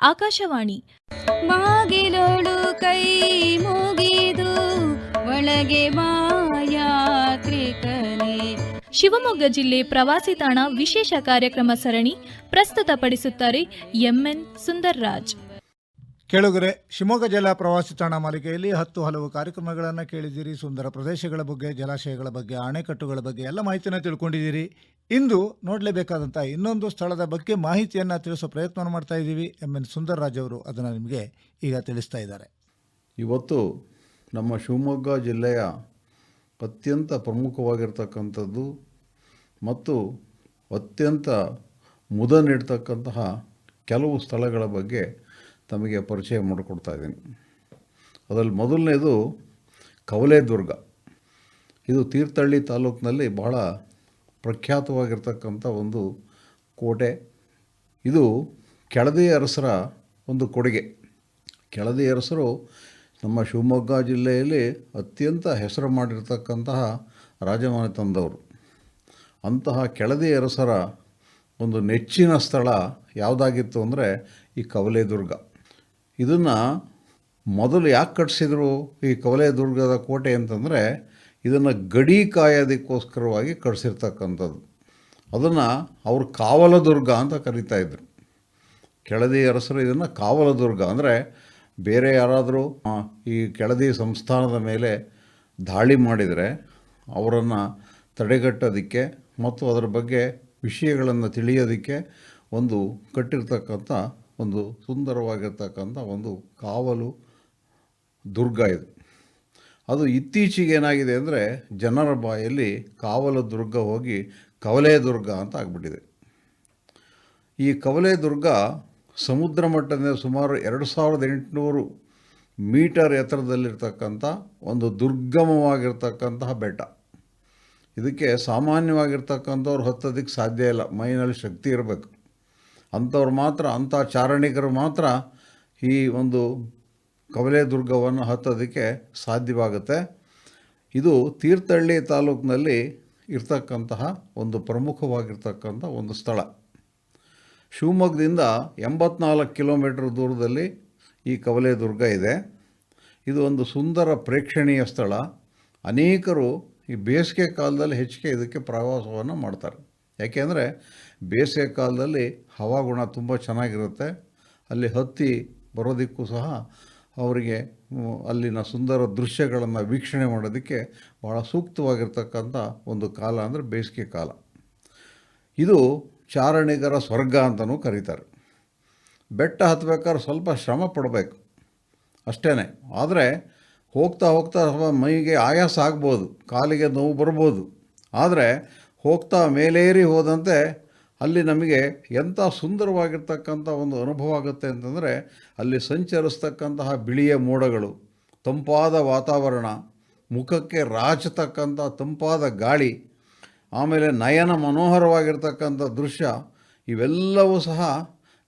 ಆಕಾಶವಾಣಿ. ಬಾಗಿಲೋಳು ಕೈ ಮುಗಿದು ಒಳಗೆ ಮಾಯಾತ್ರಿಕನೇ ಶಿವಮೊಗ್ಗ ಜಿಲ್ಲೆ ಪ್ರವಾಸಿ ತಾಣ ವಿಶೇಷ ಕಾರ್ಯಕ್ರಮ ಸರಣಿ ಪ್ರಸ್ತುತಪಡಿಸುತ್ತಾರೆ ಎಂಎನ್ ಸುಂದರ್ರಾಜ್. ಕೇಳುಗರೆ, ಶಿವಮೊಗ್ಗ ಜಿಲ್ಲಾ ಪ್ರವಾಸಿ ತಾಣ ಮಾಲಿಕೆಯಲ್ಲಿ ಹತ್ತು ಹಲವು ಕಾರ್ಯಕ್ರಮಗಳನ್ನು ಕೇಳಿದ್ದೀರಿ. ಸುಂದರ ಪ್ರದೇಶಗಳ ಬಗ್ಗೆ, ಜಲಾಶಯಗಳ ಬಗ್ಗೆ ಅಣೆಕಟ್ಟುಗಳ ಬಗ್ಗೆ ಎಲ್ಲ ಮಾಹಿತಿಯನ್ನು ತಿಳ್ಕೊಂಡಿದ್ದೀರಿ. ಇಂದು ನೋಡಲೇಬೇಕಾದಂಥ ಇನ್ನೊಂದು ಸ್ಥಳದ ಬಗ್ಗೆ ಮಾಹಿತಿಯನ್ನು ತಿಳಿಸೋ ಪ್ರಯತ್ನವನ್ನು ಮಾಡ್ತಾ ಇದ್ದೀವಿ. M N. ಸುಂದರ್ರಾಜ್ ಅವರು ಅದನ್ನು ನಿಮಗೆ ಈಗ ತಿಳಿಸ್ತಾ ಇದ್ದಾರೆ. ಇವತ್ತು ನಮ್ಮ ಶಿವಮೊಗ್ಗ ಜಿಲ್ಲೆಯ ಅತ್ಯಂತ ಪ್ರಮುಖವಾಗಿರ್ತಕ್ಕಂಥದ್ದು ಮತ್ತು ಅತ್ಯಂತ ಮುದ ನೀಡ್ತಕ್ಕಂತಹ ಕೆಲವು ಸ್ಥಳಗಳ ಬಗ್ಗೆ ತಮಗೆ ಪರಿಚಯ ಮಾಡಿಕೊಡ್ತಾ ಇದ್ದೀನಿ. ಅದರಲ್ಲಿ ಮೊದಲನೇದು ಕವಲೇದುರ್ಗ ಇದು ತೀರ್ಥಹಳ್ಳಿ ತಾಲೂಕಿನಲ್ಲಿ ಬಹಳ ಪ್ರಖ್ಯಾತವಾಗಿರ್ತಕ್ಕಂಥ ಒಂದು ಕೋಟೆ. ಇದು ಕೆಳದಿ ಅರಸರ ಒಂದು ಕೊಡುಗೆ. ಕೆಳದಿ ಅರಸರು ನಮ್ಮ ಶಿವಮೊಗ್ಗ ಜಿಲ್ಲೆಯಲ್ಲಿ ಅತ್ಯಂತ ಹೆಸರು ಮಾಡಿರ್ತಕ್ಕಂತಹ ರಾಜಮಾನೆ ತಂದವರು. ಅಂತಹ ಕೆಳದಿ ಅರಸರ ಒಂದು ನೆಚ್ಚಿನ ಸ್ಥಳ ಯಾವುದಾಗಿತ್ತು ಅಂದರೆ ಈ ಕವಲೇದುರ್ಗ ಇದನ್ನು ಮೊದಲು ಯಾಕೆ ಕಟ್ಟಿಸಿದ್ರು ಈ ಕವಲೇದುರ್ಗದ ಕೋಟೆ ಅಂತಂದರೆ ಇದನ್ನು ಗಡಿ ಕಾಯೋದಕ್ಕೋಸ್ಕರವಾಗಿ ಕಟ್ಸಿರ್ತಕ್ಕಂಥದ್ದು. ಅದನ್ನು ಅವರು ಕಾವಲದುರ್ಗ ಅಂತ ಕರೀತಾ ಇದ್ರು. ಕೆಳದಿ ಅರಸರು ಇದನ್ನು ಕಾವಲದುರ್ಗ ಅಂದರೆ ಬೇರೆ ಯಾರಾದರೂ ಈ ಕೆಳದಿ ಸಂಸ್ಥಾನದ ಮೇಲೆ ದಾಳಿ ಮಾಡಿದರೆ ಅವರನ್ನು ತಡೆಗಟ್ಟೋದಕ್ಕೆ ಮತ್ತು ಅದರ ಬಗ್ಗೆ ವಿಷಯಗಳನ್ನು ತಿಳಿಯೋದಕ್ಕೆ ಒಂದು ಕಟ್ಟಿರ್ತಕ್ಕಂಥ ಒಂದು ಸುಂದರವಾಗಿರ್ತಕ್ಕಂಥ ಒಂದು ಕಾವಲು ದುರ್ಗ ಇದು. ಅದು ಇತ್ತೀಚೆಗೆ ಏನಾಗಿದೆ ಅಂದರೆ ಜನರ ಬಾಯಲ್ಲಿ ಕಾವಲು ದುರ್ಗ ಹೋಗಿ ಕವಲೆ ದುರ್ಗ ಅಂತ ಆಗಿಬಿಟ್ಟಿದೆ. ಈ ಕವಲೆ ದುರ್ಗ ಸಮುದ್ರ ಮಟ್ಟದಿಂದ ಸುಮಾರು ಎರಡು ಸಾವಿರದ ಎಂಟುನೂರು ಮೀಟರ್ ಎತ್ತರದಲ್ಲಿರ್ತಕ್ಕಂಥ ಒಂದು ದುರ್ಗಮವಾಗಿರ್ತಕ್ಕಂತಹ ಬೆಟ್ಟ. ಇದಕ್ಕೆ ಸಾಮಾನ್ಯವಾಗಿರ್ತಕ್ಕಂಥವ್ರು ಹತ್ತೋದಕ್ಕೆ ಸಾಧ್ಯ ಇಲ್ಲ. ಮೈನಲ್ಲಿ ಶಕ್ತಿ ಇರಬೇಕು. ಅಂಥವ್ರು ಮಾತ್ರ, ಅಂಥ ಚಾರಣಿಕರು ಮಾತ್ರ ಈ ಒಂದು ಕವಲೆ ದುರ್ಗವನ್ನು ಹತ್ತೋದಕ್ಕೆ ಸಾಧ್ಯವಾಗುತ್ತೆ. ಇದು ತೀರ್ಥಹಳ್ಳಿ ತಾಲೂಕಿನಲ್ಲಿ ಇರ್ತಕ್ಕಂತಹ ಒಂದು ಪ್ರಮುಖವಾಗಿರ್ತಕ್ಕಂಥ ಒಂದು ಸ್ಥಳ. ಶಿವಮೊಗ್ಗದಿಂದ ಎಂಬತ್ನಾಲ್ಕು ಕಿಲೋಮೀಟರ್ ದೂರದಲ್ಲಿ ಈ ಕವಲೆ ದುರ್ಗ ಇದೆ. ಇದು ಒಂದು ಸುಂದರ ಪ್ರೇಕ್ಷಣೀಯ ಸ್ಥಳ. ಅನೇಕರು ಈ ಬೇಸಿಗೆ ಕಾಲದಲ್ಲಿ ಹೆಚ್ಚಿಗೆ ಇದಕ್ಕೆ ಪ್ರವಾಸವನ್ನು ಮಾಡ್ತಾರೆ. ಯಾಕೆಂದರೆ ಬೇಸಿಗೆ ಕಾಲದಲ್ಲಿ ಹವಾಗುಣ ತುಂಬ ಚೆನ್ನಾಗಿರುತ್ತೆ. ಅಲ್ಲಿ ಹತ್ತಿ ಬರೋದಕ್ಕೂ ಸಹ ಅವರಿಗೆ ಅಲ್ಲಿನ ಸುಂದರ ದೃಶ್ಯಗಳನ್ನು ವೀಕ್ಷಣೆ ಮಾಡೋದಕ್ಕೆ ಭಾಳ ಸೂಕ್ತವಾಗಿರ್ತಕ್ಕಂಥ ಒಂದು ಕಾಲ ಅಂದರೆ ಬೇಸಿಗೆ ಕಾಲ. ಇದು ಚಾರಣಿಗರ ಸ್ವರ್ಗ ಅಂತಲೂ ಕರೀತಾರೆ. ಬೆಟ್ಟ ಹತ್ಬೇಕಾದ್ರೆ ಸ್ವಲ್ಪ ಶ್ರಮ ಪಡಬೇಕು ಅಷ್ಟೇ ಆದರೆ ಹೋಗ್ತಾ ಹೋಗ್ತಾ ಮೈಗೆ ಆಯಾಸ ಆಗ್ಬೋದು, ಕಾಲಿಗೆ ನೋವು ಬರ್ಬೋದು. ಆದರೆ ಹೋಗ್ತಾ ಮೇಲೇರಿ ಹೋದಂತೆ ಅಲ್ಲಿ ನಮಗೆ ಎಂಥ ಸುಂದರವಾಗಿರ್ತಕ್ಕಂಥ ಒಂದು ಅನುಭವ ಆಗುತ್ತೆ ಅಂತಂದರೆ ಅಲ್ಲಿ ಸಂಚರಿಸ್ತಕ್ಕಂತಹ ಬಿಳಿಯ ಮೋಡಗಳು, ತಂಪಾದ ವಾತಾವರಣ, ಮುಖಕ್ಕೆ ರಾಚತಕ್ಕಂಥ ತಂಪಾದ ಗಾಳಿ, ಆಮೇಲೆ ನಯನ ಮನೋಹರವಾಗಿರ್ತಕ್ಕಂಥ ದೃಶ್ಯ, ಇವೆಲ್ಲವೂ ಸಹ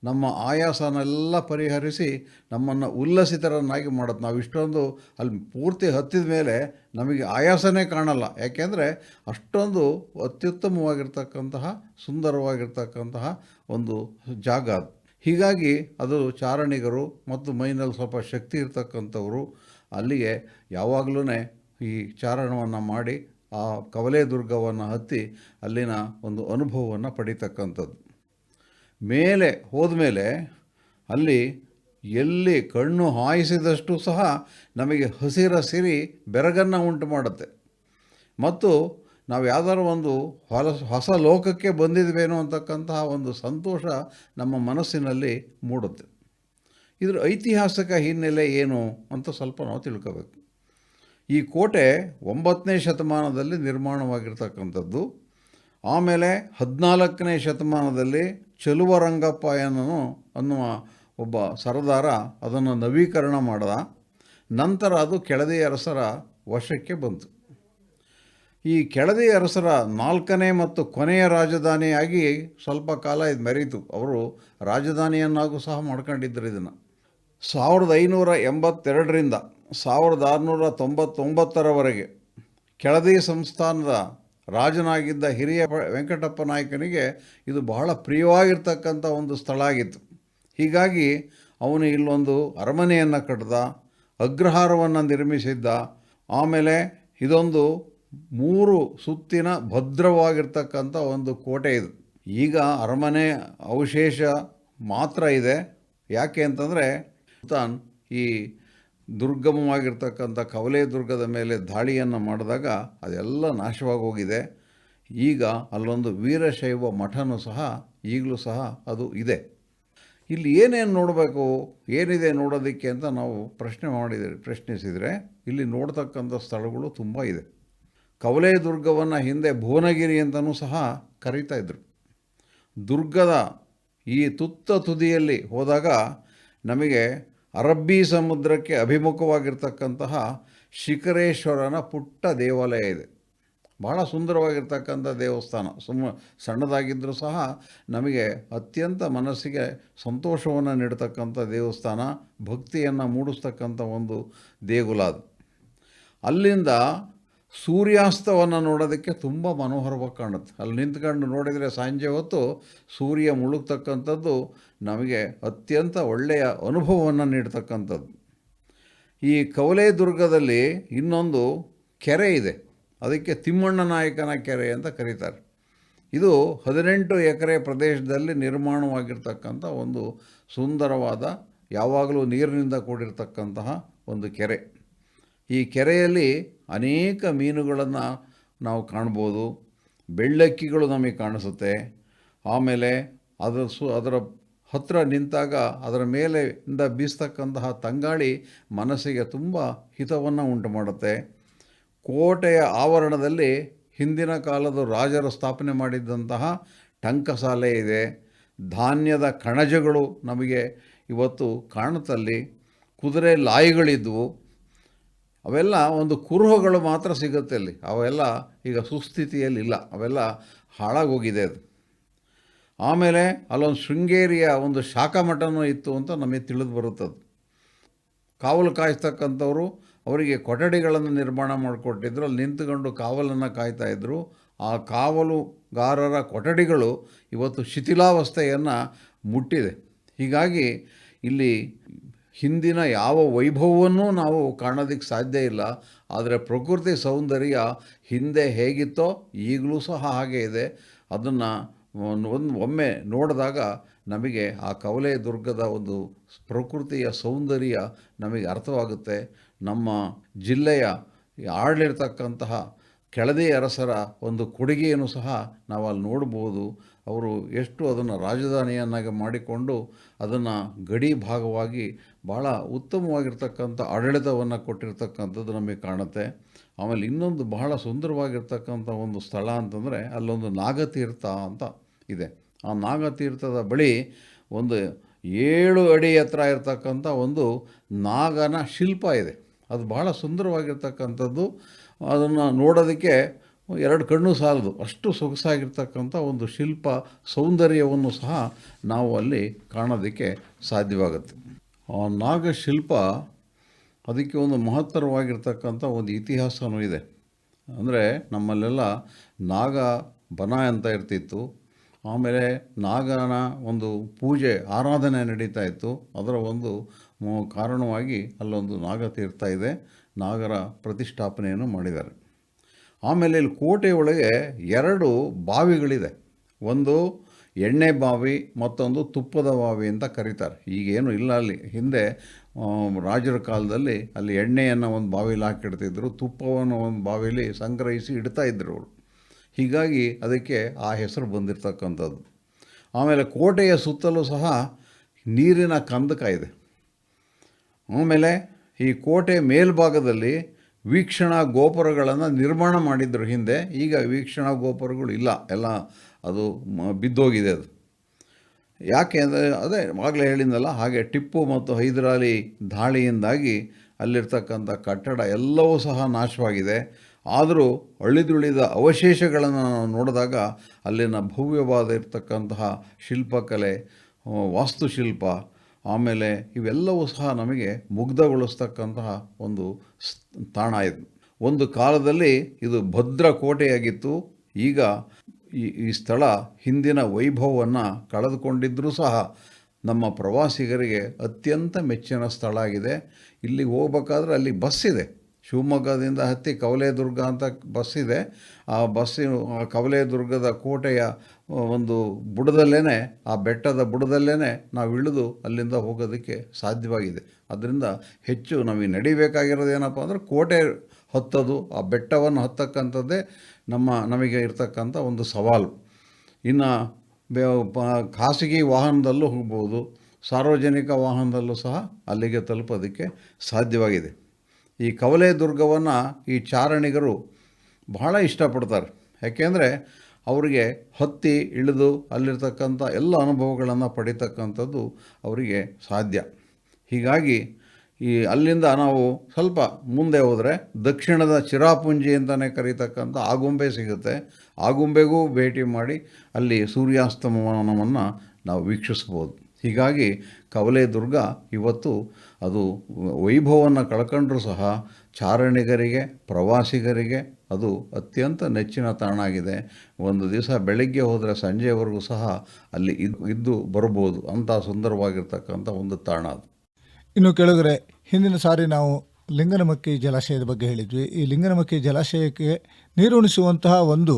ನಮ್ಮ ಆಯಾಸನೆಲ್ಲ ಪರಿಹರಿಸಿ ನಮ್ಮನ್ನು ಉಲ್ಲಸಿತರನ್ನಾಗಿ ಮಾಡುತ್ತೆ. ನಾವು ಇಷ್ಟೊಂದು ಅಲ್ಲಿ ಪೂರ್ತಿ ಹತ್ತಿದ ಮೇಲೆ ನಮಗೆ ಆಯಾಸನೇ ಕಾಣಲ್ಲ. ಯಾಕೆಂದರೆ ಅಷ್ಟೊಂದು ಅತ್ಯುತ್ತಮವಾಗಿರ್ತಕ್ಕಂತಹ, ಸುಂದರವಾಗಿರ್ತಕ್ಕಂತಹ ಒಂದು ಜಾಗ ಅದು. ಹೀಗಾಗಿ ಅದು ಚಾರಣಿಗರು ಮತ್ತು ಮೈನಲ್ಲಿ ಸ್ವಲ್ಪ ಶಕ್ತಿ ಇರ್ತಕ್ಕಂಥವರು ಅಲ್ಲಿಗೆ ಯಾವಾಗಲೂ ಈ ಚಾರಣವನ್ನು ಮಾಡಿ ಆ ಕವಲೆ ದುರ್ಗವನ್ನು ಹತ್ತಿ ಅಲ್ಲಿನ ಒಂದು ಅನುಭವವನ್ನು ಪಡಿತಕ್ಕಂಥದ್ದು. ಮೇಲೆ, ಹೋದ ಮೇಲೆ ಅಲ್ಲಿ ಎಲ್ಲಿ ಕಣ್ಣು ಹಾಯಿಸಿದಷ್ಟು ಸಹ ನಮಗೆ ಹಸಿರ ಸಿರಿ ಬೆರಗನ್ನು ಉಂಟು ಮಾಡುತ್ತೆ. ಮತ್ತು ನಾವು ಯಾವ್ದಾದ್ರು ಒಂದು ಹೊಲ, ಹೊಸ ಲೋಕಕ್ಕೆ ಬಂದಿದ್ವೇನೋ ಅಂತಕ್ಕಂತಹ ಒಂದು ಸಂತೋಷ ನಮ್ಮ ಮನಸ್ಸಿನಲ್ಲಿ ಮೂಡುತ್ತೆ. ಇದರ ಐತಿಹಾಸಿಕ ಹಿನ್ನೆಲೆ ಏನು ಅಂತ ಸ್ವಲ್ಪ ನಾವು ತಿಳ್ಕೋಬೇಕು. ಈ ಕೋಟೆ ಒಂಬತ್ತನೇ ಶತಮಾನದಲ್ಲಿ ನಿರ್ಮಾಣವಾಗಿರ್ತಕ್ಕಂಥದ್ದು. ಆಮೇಲೆ ಹದಿನಾಲ್ಕನೇ ಶತಮಾನದಲ್ಲಿ ಚಲುವರಂಗಪ್ಪ ಏನನು ಅನ್ನುವ ಒಬ್ಬ ಸರದಾರ ಅದನ್ನು ನವೀಕರಣ ಮಾಡಿದ. ನಂತರ ಅದು ಕೆಳದಿ ಅರಸರ ವಶಕ್ಕೆ ಬಂತು. ಈ ಕೆಳದಿ ಅರಸರ ನಾಲ್ಕನೇ ಮತ್ತು ಕೊನೆಯ ರಾಜಧಾನಿಯಾಗಿ ಸ್ವಲ್ಪ ಕಾಲ ಇದು ಮೆರೀತು. ಅವರು ರಾಜಧಾನಿಯನ್ನಾಗೂ ಸಹ ಮಾಡ್ಕೊಂಡಿದ್ದರು ಇದನ್ನು. ಸಾವಿರದ ಐನೂರ ಎಂಬತ್ತೆರಡರಿಂದ ಸಾವಿರದ ಆರುನೂರ ತೊಂಬತ್ತೊಂಬತ್ತರವರೆಗೆ ಕೆಳದಿ ಸಂಸ್ಥಾನದ ರಾಜನಾಗಿದ್ದ ಹಿರಿಯ ವೆಂಕಟಪ್ಪ ನಾಯಕನಿಗೆ ಇದು ಬಹಳ ಪ್ರಿಯವಾಗಿರ್ತಕ್ಕಂಥ ಒಂದು ಸ್ಥಳ ಆಗಿತ್ತು. ಹೀಗಾಗಿ ಅವನು ಇಲ್ಲೊಂದು ಅರಮನೆಯನ್ನು ಕಟ್ಟಿದ ಅಗ್ರಹಾರವನ್ನು ನಿರ್ಮಿಸಿದ್ದ, ಆಮೇಲೆ ಇದೊಂದು ಮೂರು ಸುತ್ತಿನ ಭದ್ರವಾಗಿರ್ತಕ್ಕಂಥ ಒಂದು ಕೋಟೆ ಇದು. ಈಗ ಅರಮನೆ ಅವಶೇಷ ಮಾತ್ರ ಇದೆ. ಯಾಕೆ ಅಂತಂದರೆ ಸುಲ್ತಾನ್ ಈ ದುರ್ಗಮವಾಗಿರ್ತಕ್ಕಂಥ ಕವಲೆ ದುರ್ಗದ ಮೇಲೆ ದಾಳಿಯನ್ನು ಮಾಡಿದಾಗ ಅದೆಲ್ಲ ನಾಶವಾಗಿ ಹೋಗಿದೆ ಈಗ ಅಲ್ಲೊಂದು ವೀರಶೈವ ಮಠನೂ ಸಹ ಈಗಲೂ ಸಹ ಅದು ಇದೆ. ಇಲ್ಲಿ ಏನೇನು ನೋಡಬೇಕು, ಏನಿದೆ ನೋಡೋದಕ್ಕೆ ಅಂತ ನಾವು ಪ್ರಶ್ನೆ ಮಾಡಿದರೆ ಪ್ರಶ್ನಿಸಿದರೆ ಇಲ್ಲಿ ನೋಡ್ತಕ್ಕಂಥ ಸ್ಥಳಗಳು ತುಂಬ ಇದೆ. ಕವಲೆ ದುರ್ಗವನ್ನು ಹಿಂದೆ ಭುವನಗಿರಿ ಅಂತಲೂ ಸಹ ಕರೀತಾ ಇದ್ದರು ದುರ್ಗದ ಈ ತುತ್ತ ತುದಿಯಲ್ಲಿ ಹೋದಾಗ ನಮಗೆ ಅರಬ್ಬಿ ಸಮುದ್ರಕ್ಕೆ ಅಭಿಮುಖವಾಗಿರ್ತಕ್ಕಂತಹ ಶಿಖರೇಶ್ವರನ ಪುಟ್ಟ ದೇವಾಲಯ ಇದೆ. ಬಹಳ ಸುಂದರವಾಗಿರ್ತಕ್ಕಂಥ ದೇವಸ್ಥಾನ. ಸುಮ್ಮ ಸಣ್ಣದಾಗಿದ್ದರೂ ಸಹ ನಮಗೆ ಅತ್ಯಂತ ಮನಸ್ಸಿಗೆ ಸಂತೋಷವನ್ನು ನೀಡ್ತಕ್ಕಂಥ ದೇವಸ್ಥಾನ, ಭಕ್ತಿಯನ್ನು ಮೂಡಿಸ್ತಕ್ಕಂಥ ಒಂದು ದೇಗುಲ ಅದು. ಅಲ್ಲಿಂದ ಸೂರ್ಯಾಸ್ತವನ್ನು ನೋಡೋದಕ್ಕೆ ತುಂಬ ಮನೋಹರವಾಗಿ ಕಾಣುತ್ತೆ. ಅಲ್ಲಿ ನಿಂತ್ಕೊಂಡು ನೋಡಿದರೆ ಸಂಜೆ ಹೊತ್ತು ಸೂರ್ಯ ಮುಳುಗ್ತಕ್ಕಂಥದ್ದು ನಮಗೆ ಅತ್ಯಂತ ಒಳ್ಳೆಯ ಅನುಭವವನ್ನು ನೀಡ್ತಕ್ಕಂಥದ್ದು. ಈ ಕವಲೆ ದುರ್ಗದಲ್ಲಿ ಇನ್ನೊಂದು ಕೆರೆ ಇದೆ. ಅದಕ್ಕೆ ತಿಮ್ಮಣ್ಣ ನಾಯಕನ ಕೆರೆ ಅಂತ ಕರೀತಾರೆ. ಇದು ಹದಿನೆಂಟು ಎಕರೆ ಪ್ರದೇಶದಲ್ಲಿ ನಿರ್ಮಾಣವಾಗಿರ್ತಕ್ಕಂಥ ಒಂದು ಸುಂದರವಾದ, ಯಾವಾಗಲೂ ನೀರಿನಿಂದ ಕೂಡಿರ್ತಕ್ಕಂತಹ ಒಂದು ಕೆರೆ. ಈ ಕೆರೆಯಲ್ಲಿ ಅನೇಕ ಮೀನುಗಳನ್ನು ನಾವು ಕಾಣ್ಬೋದು. ಬೆಳ್ಳಕ್ಕಿಗಳು ನಮಗೆ ಕಾಣಿಸುತ್ತೆ. ಆಮೇಲೆ ಅದರ ಸು, ಅದರ ಹತ್ತಿರ ನಿಂತಾಗ ಅದರ ಮೇಲೆ ಇಂದ ಬೀಸ್ತಕ್ಕಂತಹ ತಂಗಾಳಿ ಮನಸ್ಸಿಗೆ ತುಂಬ ಹಿತವನ್ನು ಉಂಟು ಮಾಡುತ್ತೆ. ಕೋಟೆಯ ಆವರಣದಲ್ಲಿ ಹಿಂದಿನ ಕಾಲದ ರಾಜರು ಸ್ಥಾಪನೆ ಮಾಡಿದ್ದಂತಹ ಟಂಕಸಾಲೆ ಇದೆ. ಧಾನ್ಯದ ಕಣಜಗಳು ನಮಗೆ ಇವತ್ತು ಕಾಣುತ್ತಲ್ಲಿ. ಕುದುರೆ ಲಾಯಿಗಳಿದ್ವು. ಅವೆಲ್ಲ ಒಂದು ಕುರುಹುಗಳು ಮಾತ್ರ ಸಿಗುತ್ತೆ ಅಲ್ಲಿ. ಅವೆಲ್ಲ ಈಗ ಸುಸ್ಥಿತಿಯಲ್ಲಿಲ್ಲ. ಅವೆಲ್ಲ ಹಾಳಾಗೋಗಿದೆ ಅದು. ಆಮೇಲೆ ಅಲ್ಲೊಂದು ಶೃಂಗೇರಿಯ ಒಂದು ಶಾಖಮಠನೂ ಇತ್ತು ಅಂತ ನಮಗೆ ತಿಳಿದು ಬರುತ್ತದೆ. ಕಾವಲು ಕಾಯಿಸ್ತಕ್ಕಂಥವ್ರು ಅವರಿಗೆ ಕೊಠಡಿಗಳನ್ನು ನಿರ್ಮಾಣ ಮಾಡಿಕೊಟ್ಟಿದ್ರು. ಅಲ್ಲಿ ನಿಂತುಕೊಂಡು ಕಾವಲನ್ನು ಕಾಯ್ತಾ ಇದ್ದರು ಆ ಕಾವಲುಗಾರರ ಕೊಠಡಿಗಳು ಇವತ್ತು ಶಿಥಿಲಾವಸ್ಥೆಯನ್ನು ಮುಟ್ಟಿದೆ. ಹೀಗಾಗಿ ಇಲ್ಲಿ ಹಿಂದಿನ ಯಾವ ವೈಭವವನ್ನೂ ನಾವು ಕಾಣೋದಕ್ಕೆ ಸಾಧ್ಯ ಇಲ್ಲ. ಆದರೆ ಪ್ರಕೃತಿ ಸೌಂದರ್ಯ ಹಿಂದೆ ಹೇಗಿತ್ತೋ ಈಗಲೂ ಸಹ ಹಾಗೆ ಇದೆ. ಅದನ್ನು ಒಂದು ಒಮ್ಮೆ ನೋಡಿದಾಗ ನಮಗೆ ಆ ಕವಲೆ ದುರ್ಗದ ಒಂದು ಪ್ರಕೃತಿಯ ಸೌಂದರ್ಯ ನಮಗೆ ಅರ್ಥವಾಗುತ್ತೆ. ನಮ್ಮ ಜಿಲ್ಲೆಯ ಈ ಆಡಳಿರ್ತಕ್ಕಂತಹ ಕೆಳದಿ ಅರಸರ ಒಂದು ಕೊಡುಗೆಯನ್ನು ಸಹ ನಾವು ಅಲ್ಲಿ ನೋಡ್ಬೋದು. ಅವರು ಎಷ್ಟು ಅದನ್ನು ರಾಜಧಾನಿಯನ್ನಾಗಿ ಮಾಡಿಕೊಂಡು ಅದನ್ನು ಗಡಿ ಭಾಗವಾಗಿ ಭಾಳ ಉತ್ತಮವಾಗಿರ್ತಕ್ಕಂಥ ಆಡಳಿತವನ್ನು ಕೊಟ್ಟಿರ್ತಕ್ಕಂಥದ್ದು ನಮಗೆ ಕಾಣುತ್ತೆ. ಆಮೇಲೆ ಇನ್ನೊಂದು ಬಹಳ ಸುಂದರವಾಗಿರ್ತಕ್ಕಂಥ ಒಂದು ಸ್ಥಳ ಅಂತಂದರೆ ಅಲ್ಲೊಂದು ನಾಗತೀರ್ಥ ಅಂತ ಇದೆ. ಆ ನಾಗತೀರ್ಥದ ಬಳಿ ಒಂದು ಏಳು ಅಡಿ ಎತ್ತರ ಇರತಕ್ಕಂಥ ಒಂದು ನಾಗನ ಶಿಲ್ಪ ಇದೆ. ಅದು ಬಹಳ ಸುಂದರವಾಗಿರ್ತಕ್ಕಂಥದ್ದು. ಅದನ್ನು ನೋಡೋದಕ್ಕೆ ಎರಡು ಕಣ್ಣು ಸಾಲದು. ಅಷ್ಟು ಸೊಗಸಾಗಿರ್ತಕ್ಕಂಥ ಒಂದು ಶಿಲ್ಪ ಸೌಂದರ್ಯವನ್ನು ಸಹ ನಾವು ಅಲ್ಲಿ ಕಾಣೋದಕ್ಕೆ ಸಾಧ್ಯವಾಗುತ್ತೆ. ಆ ನಾಗಶಿಲ್ಪ ಅದಕ್ಕೆ ಒಂದು ಮಹತ್ತರವಾಗಿರ್ತಕ್ಕಂಥ ಒಂದು ಇತಿಹಾಸವೂ ಇದೆ. ಅಂದರೆ ನಮ್ಮಲ್ಲೆಲ್ಲ ನಾಗ ಬನ ಅಂತ ಇರ್ತಿತ್ತು. ಆಮೇಲೆ ನಾಗನ ಒಂದು ಪೂಜೆ, ಆರಾಧನೆ ನಡೀತಾ ಇತ್ತು. ಅದರ ಒಂದು ಕಾರಣವಾಗಿ ಅಲ್ಲೊಂದು ನಾಗತೀರ್ಥ ಇದೆ. ನಾಗರ ಪ್ರತಿಷ್ಠಾಪನೆಯನ್ನು ಮಾಡಿದ್ದಾರೆ. ಆಮೇಲೆ ಇಲ್ಲಿ ಕೋಟೆಯೊಳಗೆ ಎರಡು ಬಾವಿಗಳಿದೆ. ಒಂದು ಎಣ್ಣೆ ಬಾವಿ, ಮತ್ತೊಂದು ತುಪ್ಪದ ಬಾವಿ ಅಂತ ಕರೀತಾರೆ. ಈಗೇನು ಇಲ್ಲ ಅಲ್ಲಿ. ಹಿಂದೆ ರಾಜರ ಕಾಲದಲ್ಲಿ ಅಲ್ಲಿ ಎಣ್ಣೆಯನ್ನು ಒಂದು ಬಾವಿಲಿ ಹಾಕಿಡ್ತಿದ್ರು, ತುಪ್ಪವನ್ನು ಒಂದು ಬಾವಿಲಿ ಸಂಗ್ರಹಿಸಿ ಇಡ್ತಾ ಇದ್ದರು ಅವರು. ಹೀಗಾಗಿ ಅದಕ್ಕೆ ಆ ಹೆಸರು ಬಂದಿರತಕ್ಕಂಥದ್ದು. ಆಮೇಲೆ ಕೋಟೆಯ ಸುತ್ತಲೂ ಸಹ ನೀರಿನ ಕಂದಕ ಇದೆ. ಆಮೇಲೆ ಈ ಕೋಟೆ ಮೇಲ್ಭಾಗದಲ್ಲಿ ವೀಕ್ಷಣಾ ಗೋಪುರಗಳನ್ನು ನಿರ್ಮಾಣ ಮಾಡಿದ್ರು ಹಿಂದೆ. ಈಗ ವೀಕ್ಷಣಾ ಗೋಪುರಗಳು ಇಲ್ಲ. ಎಲ್ಲ ಅದು ಬಿದ್ದೋಗಿದೆ ಅದು. ಯಾಕೆ ಅಂದರೆ, ಅದೇ ಆಗಲೇ ಹೇಳಿದ್ನಲ್ಲ, ಹಾಗೆ ಟಿಪ್ಪು ಮತ್ತು ಹೈದರಾಲಿ ದಾಳಿಯಿಂದಾಗಿ ಅಲ್ಲಿರ್ತಕ್ಕಂಥ ಕಟ್ಟಡ ಎಲ್ಲವೂ ಸಹ ನಾಶವಾಗಿದೆ. ಆದರೂ ಅಳಿದುಳಿದ ಅವಶೇಷಗಳನ್ನು ನಾವು ನೋಡಿದಾಗ ಅಲ್ಲಿನ ಭವ್ಯವಾದ ಇರತಕ್ಕಂತಹ ಶಿಲ್ಪಕಲೆ, ವಾಸ್ತುಶಿಲ್ಪ ಆಮೇಲೆ ಇವೆಲ್ಲವೂ ಸಹ ನಮಗೆ ಮುಗ್ಧಗೊಳಿಸ್ತಕ್ಕಂತಹ ಒಂದು ತಾಣ ಇದು. ಒಂದು ಕಾಲದಲ್ಲಿ ಇದು ಭದ್ರ ಕೋಟೆಯಾಗಿತ್ತು. ಈಗ ಈ ಈ ಸ್ಥಳ ಹಿಂದಿನ ವೈಭವವನ್ನು ಕಳೆದುಕೊಂಡಿದ್ದರೂ ಸಹ ನಮ್ಮ ಪ್ರವಾಸಿಗರಿಗೆ ಅತ್ಯಂತ ಮೆಚ್ಚಿನ ಸ್ಥಳ ಆಗಿದೆ. ಇಲ್ಲಿ ಹೋಗ್ಬೇಕಾದ್ರೆ ಅಲ್ಲಿ ಬಸ್ ಇದೆ. ಶಿವಮೊಗ್ಗದಿಂದ ಹತ್ತಿ ಕವಲೇದುರ್ಗ ಅಂತ ಬಸ್ ಇದೆ. ಆ ಬಸ್ಸಿನ ಕವಲೇದುರ್ಗದ ಕೋಟೆಯ ಒಂದು ಬುಡದಲ್ಲೇ ಆ ಬೆಟ್ಟದ ಬುಡದಲ್ಲೇ ನಾವು ಇಳಿದು ಅಲ್ಲಿಂದ ಹೋಗೋದಕ್ಕೆ ಸಾಧ್ಯವಾಗಿದೆ. ಅದರಿಂದ ಹೆಚ್ಚು ನಮಗೆ ನಡಿಬೇಕಾಗಿರೋದು ಏನಪ್ಪ ಅಂದರೆ ಕೋಟೆ ಹತ್ತೋದು, ಆ ಬೆಟ್ಟವನ್ನು ಹತ್ತಕ್ಕಂಥದ್ದೇ ನಮ್ಮ, ನಮಗೆ ಇರ್ತಕ್ಕಂಥ ಒಂದು ಸವಾಲು. ಇನ್ನು ಖಾಸಗಿ ವಾಹನದಲ್ಲೂ ಹೋಗ್ಬೋದು, ಸಾರ್ವಜನಿಕ ವಾಹನದಲ್ಲೂ ಸಹ ಅಲ್ಲಿಗೆ ತಲುಪೋದಕ್ಕೆ ಸಾಧ್ಯವಾಗಿದೆ. ಈ ಕವಲೆ ದುರ್ಗವನ್ನು ಈ ಚಾರಣಿಗರು ಬಹಳ ಇಷ್ಟಪಡ್ತಾರೆ. ಯಾಕೆಂದರೆ ಅವರಿಗೆ ಹತ್ತಿ, ಇಳಿದು ಅಲ್ಲಿರ್ತಕ್ಕಂಥ ಎಲ್ಲ ಅನುಭವಗಳನ್ನು ಪಡಿತಕ್ಕಂಥದ್ದು ಅವರಿಗೆ ಸಾಧ್ಯ. ಹೀಗಾಗಿ ಈ ಅಲ್ಲಿಂದ ನಾವು ಸ್ವಲ್ಪ ಮುಂದೆ ಹೋದರೆ ದಕ್ಷಿಣದ ಚಿರಾಪುಂಜಿ ಅಂತಲೇ ಕರೀತಕ್ಕಂಥ ಆಗುಂಬೆ ಸಿಗುತ್ತೆ. ಆಗುಂಬೆಗೂ ಭೇಟಿ ಮಾಡಿ ಅಲ್ಲಿ ಸೂರ್ಯಾಸ್ತಮನವನ್ನು ನಾವು ವೀಕ್ಷಿಸ್ಬೋದು ಹೀಗಾಗಿ ಕವಲೆ ದುರ್ಗ ಇವತ್ತು ಅದು ವೈಭವವನ್ನು ಕಳ್ಕೊಂಡ್ರೂ ಸಹ ಚಾರಣಿಗರಿಗೆ ಪ್ರವಾಸಿಗರಿಗೆ ಅದು ಅತ್ಯಂತ ನೆಚ್ಚಿನ ತಾಣ ಆಗಿದೆ. ಒಂದು ದಿವಸ ಬೆಳಗ್ಗೆ ಹೋದರೆ ಸಂಜೆವರೆಗೂ ಸಹ ಅಲ್ಲಿ ಇದ್ದು ಇದ್ದು ಬರ್ಬೋದು ಅಂಥ ಸುಂದರವಾಗಿರ್ತಕ್ಕಂಥ ಒಂದು ತಾಣ ಅದು. ಇನ್ನು ಕೆಳಗರೆ ಹಿಂದಿನ ಸಾರಿ ನಾವು ಲಿಂಗನಮಕ್ಕಿ ಜಲಾಶಯದ ಬಗ್ಗೆ ಹೇಳಿದ್ವಿ. ಈ ಲಿಂಗನಮಕ್ಕಿ ಜಲಾಶಯಕ್ಕೆ ನೀರುಣಿಸುವಂತಹ ಒಂದು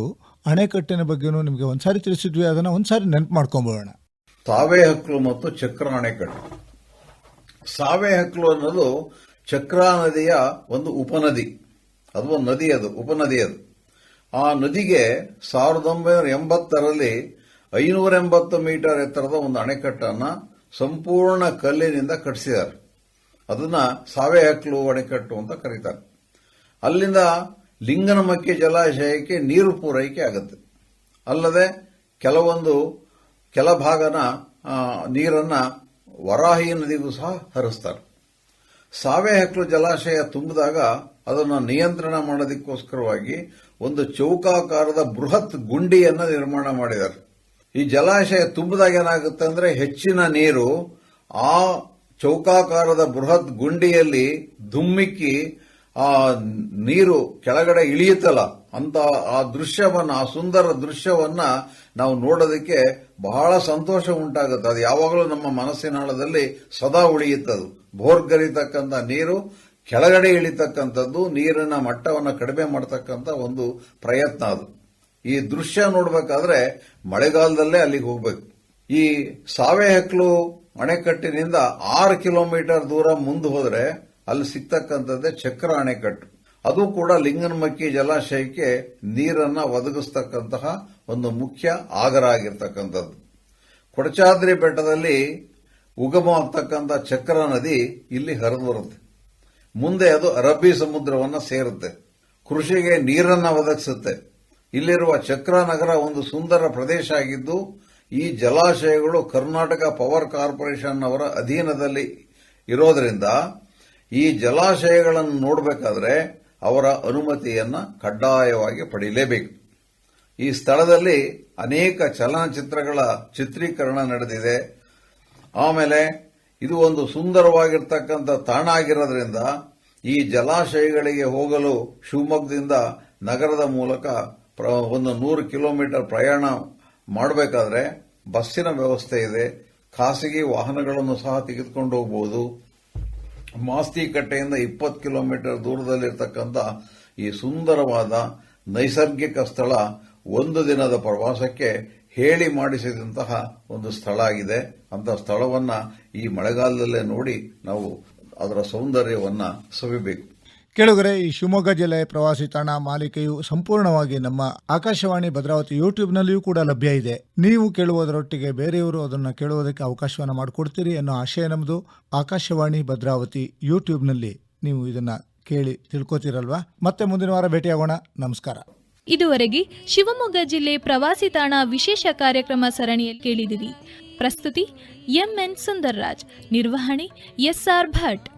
ಅಣೆಕಟ್ಟಿನ ಬಗ್ಗೆನೂ ನಿಮಗೆ ಒಂದು ಸಾರಿ ತಿಳಿಸಿದ್ವಿ. ಅದನ್ನು ಒಂದು ಸಾರಿ ನೆನಪು ಮಾಡ್ಕೊಂಬೋಣ ತಾವೇ ಹಕ್ಕು ಮತ್ತು ಚಕ್ರ ಅಣೆಕಟ್ಟು. ಸಾವೆ ಹಕ್ಲು ಅನ್ನೋದು ಚಕ್ರಾ ನದಿಯ ಒಂದು ಉಪನದಿ. ಅದು ಒಂದು ನದಿ ಅದು, ಉಪನದಿ ಅದು. ಆ ನದಿಗೆ ಸಾವಿರದ ಒಂಬೈನೂರ ಎಂಬತ್ತರಲ್ಲಿ ಐನೂರ ಎಂಬತ್ತು ಮೀಟರ್ ಎತ್ತರದ ಒಂದು ಅಣೆಕಟ್ಟನ್ನು ಸಂಪೂರ್ಣ ಕಲ್ಲಿನಿಂದ ಕಟ್ಟಿಸಿದ್ದಾರೆ. ಅದನ್ನ ಸಾವೆ ಹಕ್ಲು ಅಣೆಕಟ್ಟು ಅಂತ ಕರೀತಾರೆ. ಅಲ್ಲಿಂದ ಲಿಂಗನಮಕ್ಕಿ ಜಲಾಶಯಕ್ಕೆ ನೀರು ಪೂರೈಕೆ ಆಗುತ್ತೆ. ಅಲ್ಲದೆ ಕೆಲವೊಂದು, ಕೆಲ ಭಾಗನ ನೀರನ್ನ ವರಾಹಿ ನದಿಗೂ ಸಹ ಹರಿಸ್ತಾರೆ ಸಾವೆ ಹೆಕ್ಲು ಜಲಾಶಯ ತುಂಬಿದಾಗ ಅದನ್ನು ನಿಯಂತ್ರಣ ಮಾಡೋದಕ್ಕೋಸ್ಕರವಾಗಿ ಒಂದು ಚೌಕಾಕಾರದ ಬೃಹತ್ ಗುಂಡಿಯನ್ನು ನಿರ್ಮಾಣ ಮಾಡಿದ್ದಾರೆ. ಈ ಜಲಾಶಯ ತುಂಬಿದಾಗ ಏನಾಗುತ್ತೆ ಅಂದ್ರೆ ಹೆಚ್ಚಿನ ನೀರು ಆ ಚೌಕಾಕಾರದ ಬೃಹತ್ ಗುಂಡಿಯಲ್ಲಿ ಧುಮ್ಮಿಕ್ಕಿ ಆ ನೀರು ಕೆಳಗಡೆ ಇಳಿಯುತ್ತಲ್ಲ, ಅಂತ ಆ ದೃಶ್ಯವನ್ನ, ಆ ಸುಂದರ ದೃಶ್ಯವನ್ನ ನಾವು ನೋಡೋದಕ್ಕೆ ಬಹಳ ಸಂತೋಷ ಉಂಟಾಗುತ್ತೆ. ಅದು ಯಾವಾಗಲೂ ನಮ್ಮ ಮನಸ್ಸಿನಾಳದಲ್ಲಿ ಸದಾ ಉಳಿಯುತ್ತದು. ಭೋರ್ಗರಿತಕ್ಕಂಥ ನೀರು, ಕೆಳಗಡೆ ಇಳಿತಕ್ಕಂಥದ್ದು, ನೀರಿನ ಮಟ್ಟವನ್ನು ಕಡಿಮೆ ಮಾಡತಕ್ಕಂಥ ಒಂದು ಪ್ರಯತ್ನ ಅದು. ಈ ದೃಶ್ಯ ನೋಡಬೇಕಾದ್ರೆ ಮಳೆಗಾಲದಲ್ಲೇ ಅಲ್ಲಿಗೆ ಹೋಗ್ಬೇಕು. ಈ ಸಾವೆ ಹಕ್ಲು ಅಣೆಕಟ್ಟಿನಿಂದ ಆರು ಕಿಲೋಮೀಟರ್ ದೂರ ಮುಂದೆ ಹೋದ್ರೆ ಅಲ್ಲಿ ಸಿಗ್ತಕ್ಕಂಥದ್ದೇ ಚಕ್ರ ಅಣೆಕಟ್ಟು. ಅದು ಕೂಡ ಲಿಂಗನಮಕ್ಕಿ ಜಲಾಶಯಕ್ಕೆ ನೀರನ್ನ ಒದಗಿಸ್ತಕ್ಕಂತಹ ಒಂದು ಮುಖ್ಯ ಆಗರ ಆಗಿರ್ತಕ್ಕಂಥದ್ದು ಕೊಡಚಾದ್ರಿ ಬೆಟ್ಟದಲ್ಲಿ ಉಗಮ ಆಗ್ತಕ್ಕಂಥ ಚಕ್ರ ನದಿ ಇಲ್ಲಿ ಹರಿದು ಬರುತ್ತೆ. ಮುಂದೆ ಅದು ಅರಬ್ಬಿ ಸಮುದ್ರವನ್ನು ಸೇರುತ್ತೆ. ಕೃಷಿಗೆ ನೀರನ್ನು ಒದಗಿಸುತ್ತೆ. ಇಲ್ಲಿರುವ ಚಕ್ರ ನಗರ ಒಂದು ಸುಂದರ ಪ್ರದೇಶ ಆಗಿದ್ದು, ಈ ಜಲಾಶಯಗಳು ಕರ್ನಾಟಕ ಪವರ್ ಕಾರ್ಪೊರೇಷನ್ ಅವರ ಅಧೀನದಲ್ಲಿ ಇರೋದ್ರಿಂದ ಈ ಜಲಾಶಯಗಳನ್ನು ನೋಡಬೇಕಾದ್ರೆ ಅವರ ಅನುಮತಿಯನ್ನು ಕಡ್ಡಾಯವಾಗಿ ಪಡೆಯಲೇಬೇಕು ಈ ಸ್ಥಳದಲ್ಲಿ ಅನೇಕ ಚಲನಚಿತ್ರಗಳ ಚಿತ್ರೀಕರಣ ನಡೆದಿದೆ. ಆಮೇಲೆ ಇದು ಒಂದು ಸುಂದರವಾಗಿರ್ತಕ್ಕಂಥ ತಾಣ ಆಗಿರೋದ್ರಿಂದ ಈ ಜಲಾಶಯಗಳಿಗೆ ಹೋಗಲು ಶಿವಮೊಗ್ಗದಿಂದ ನಗರದ ಮೂಲಕ ಒಂದು ನೂರು ಕಿಲೋಮೀಟರ್ ಪ್ರಯಾಣ ಮಾಡಬೇಕಾದ್ರೆ ಬಸ್ಸಿನ ವ್ಯವಸ್ಥೆ ಇದೆ. ಖಾಸಗಿ ವಾಹನಗಳನ್ನು ಸಹ ತೆಗೆದುಕೊಂಡು ಹೋಗಬಹುದು ಮಾಸ್ತಿಕಟ್ಟೆಯಿಂದ ಇಪ್ಪತ್ತು ಕಿಲೋಮೀಟರ್ ದೂರದಲ್ಲಿರ್ತಕ್ಕಂಥ ಈ ಸುಂದರವಾದ ನೈಸರ್ಗಿಕ ಸ್ಥಳ ಒಂದು ದಿನದ ಪ್ರವಾಸಕ್ಕೆ ಹೇಳಿ ಮಾಡಿಸಿದಂತಹ ಒಂದು ಸ್ಥಳ ಆಗಿದೆ ಅಂತ ಸ್ಥಳವನ್ನ ಈ ಮಳೆಗಾಲದಲ್ಲೇ ನೋಡಿ ನಾವು ಅದರ ಸೌಂದರ್ಯವನ್ನ ಸವಿಬೇಕು. ಕೆಳಗರೆ, ಈ ಶಿವಮೊಗ್ಗ ಜಿಲ್ಲೆ ಪ್ರವಾಸಿ ತಾಣ ಮಾಲಿಕೆಯು ಸಂಪೂರ್ಣವಾಗಿ ನಮ್ಮ ಆಕಾಶವಾಣಿ ಭದ್ರಾವತಿ ಯೂಟ್ಯೂಬ್ನಲ್ಲಿಯೂ ಕೂಡ ಲಭ್ಯ ಇದೆ. ನೀವು ಕೇಳುವುದರೊಟ್ಟಿಗೆ ಬೇರೆಯವರು ಅದನ್ನು ಕೇಳುವುದಕ್ಕೆ ಅವಕಾಶವನ್ನು ಮಾಡಿಕೊಡ್ತೀರಿ ಅನ್ನೋ ಆಶಯ ನಮ್ಮದು ಆಕಾಶವಾಣಿ ಭದ್ರಾವತಿ ಯೂಟ್ಯೂಬ್ನಲ್ಲಿ ನೀವು ಇದನ್ನು ಕೇಳಿ ತಿಳ್ಕೊತೀರಲ್ವಾ? ಮತ್ತೆ ಮುಂದಿನ ವಾರ ಭೇಟಿಯಾಗೋಣ. ನಮಸ್ಕಾರ. ಇದುವರೆಗೆ ಶಿವಮೊಗ್ಗ ಜಿಲ್ಲೆ ಪ್ರವಾಸಿ ತಾಣ ವಿಶೇಷ ಕಾರ್ಯಕ್ರಮ ಸರಣಿಯಲ್ಲಿ ಕೇಳಿದಿರಿ. ಪ್ರಸ್ತುತಿ ಎಂಎನ್ ಸುಂದರ್ರಾಜ್. ನಿರ್ವಹಣೆ ಎಸ್ಆರ್ ಭಟ್.